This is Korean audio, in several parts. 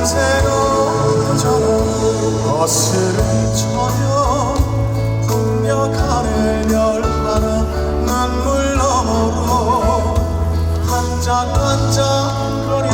동생처럼 거스른 저녁 풍력 아래 별 하나 눈물 너머로. 반짝반짝거리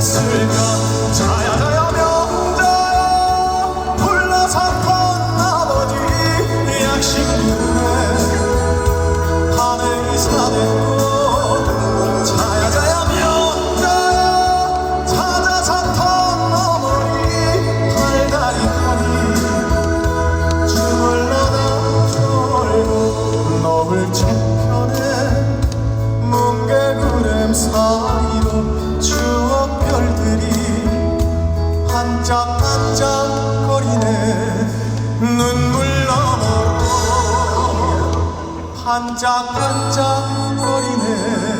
mystery. 반짝반짝거리네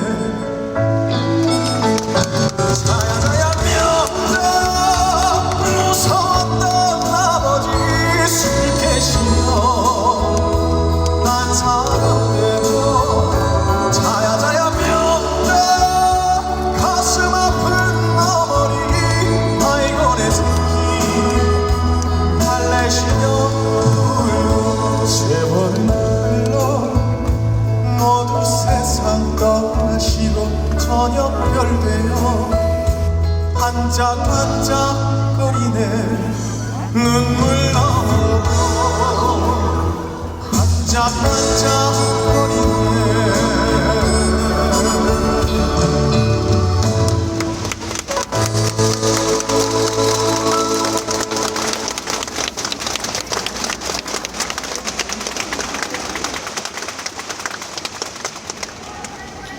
반짝반짝거리네. 눈물 너머로 반짝반짝거리네.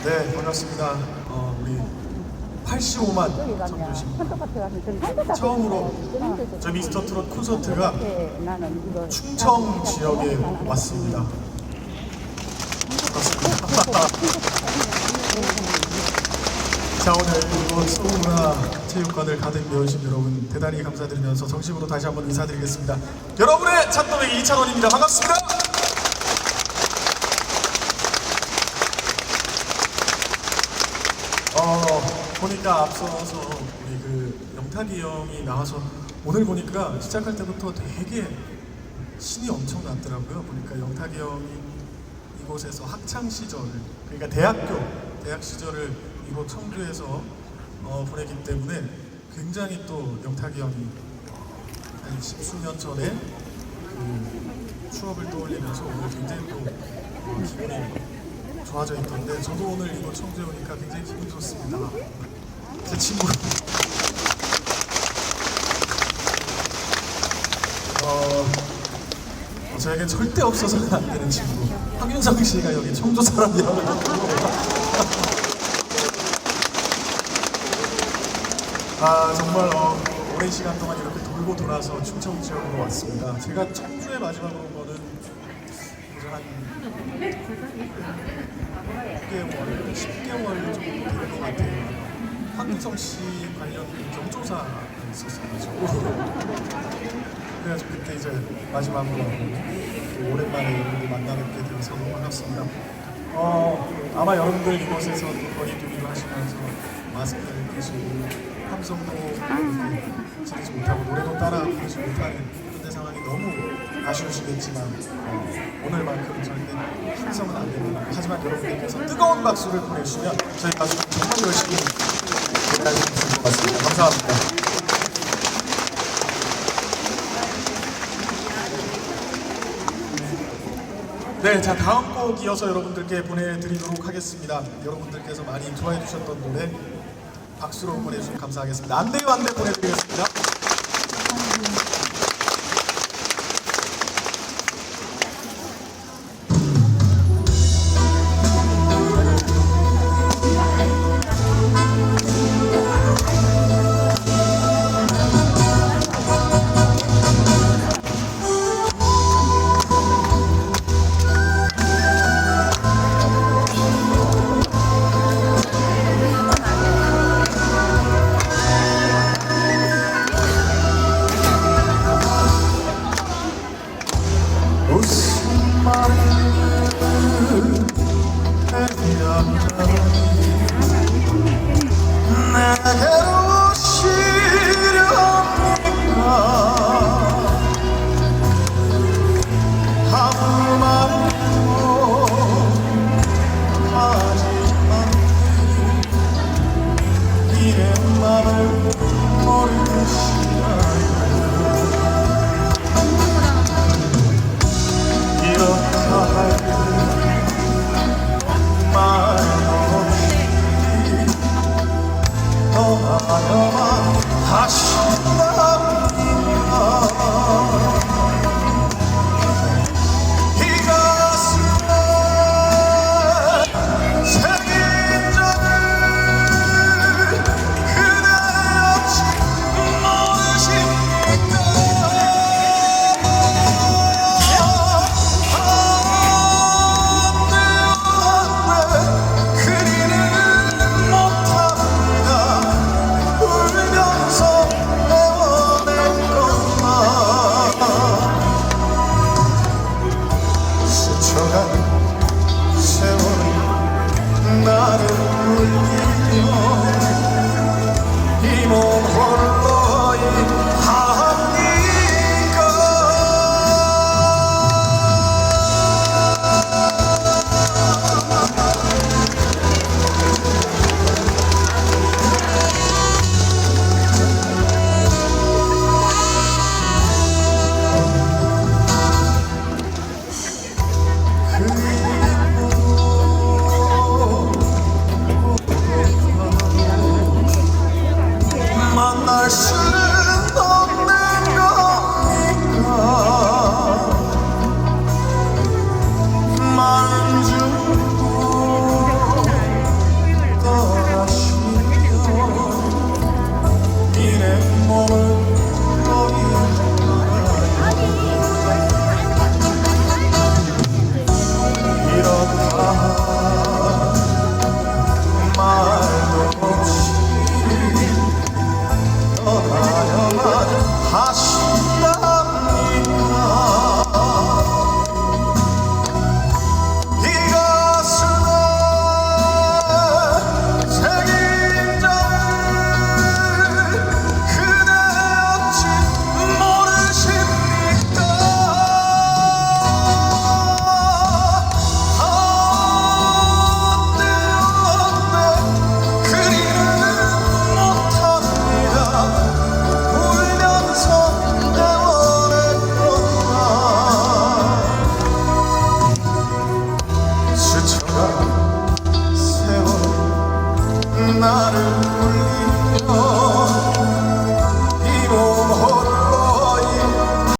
네 반갑습니다 85만 청주십니다 처음으로 저 미스터 트롯 콘서트가 나는 이거 충청 지역에 왔습니다. 자 오늘 이곳 서울문화 체육관을 가득 메우신 여러분 대단히 감사드리면서 정식으로 다시 한번 인사드리겠습니다. 여러분의 찬도백이 이찬원입니다. 반갑습니다. 어 보니까 앞서서 우리 그 영탁이 형이 나와서 오늘 보니까 시작할 때부터 되게 신이 엄청 났더라고요. 보니까 영탁이 형이 이곳에서 학창 시절, 그러니까 대학교, 대학 시절을 이곳 청주에서 어, 보내기 때문에 굉장히 또 영탁이 형이 한 십수년 전에 그 추억을 떠올리면서 오늘 굉장히 또 어, 기분이 좋아져 있던데 저도 오늘 이곳 청주에 오니까 굉장히 기분 좋습니다. 제 친구 어, 어, 저에겐 절대 없어서는 안 되는 친구 황윤성 씨가 여기 청주 사람이라고 아 정말 어, 오랜 시간 동안 이렇게 돌고 돌아서 충청 지역으로 왔습니다. 제가 청주에 마지막으로 온 거는 한 6개월, 10개월 정도 된것 같아요. 황희성 씨 관련 경조사가 있었어가지고 그래서 그때 이제 마지막으로 오랜만에 여러분들 만나뵙게 되어서 너무 반갑습니다. 어, 아마 여러분들 이곳에서 거리두기를 하시면서 마스크를 계속 함성도 지르지 못하고 노래도 따라 부르지 못하는 현재 상황이 너무 아쉬우시겠지만 어, 오늘만큼은 절대 신성은 안 됩니다. 하지만 여러분들께서 뜨거운 박수를 보내주시면 저희 가수 정말 열심히 여기까지 것 같습니다. 감사합니다. 네, 자 다음 곡 이어서 여러분들께 보내드리도록 하겠습니다. 여러분들께서 많이 좋아해 주셨던 노래 박수로 보내주시면 감사하겠습니다. 안돼요 안돼 보내드리겠습니다. I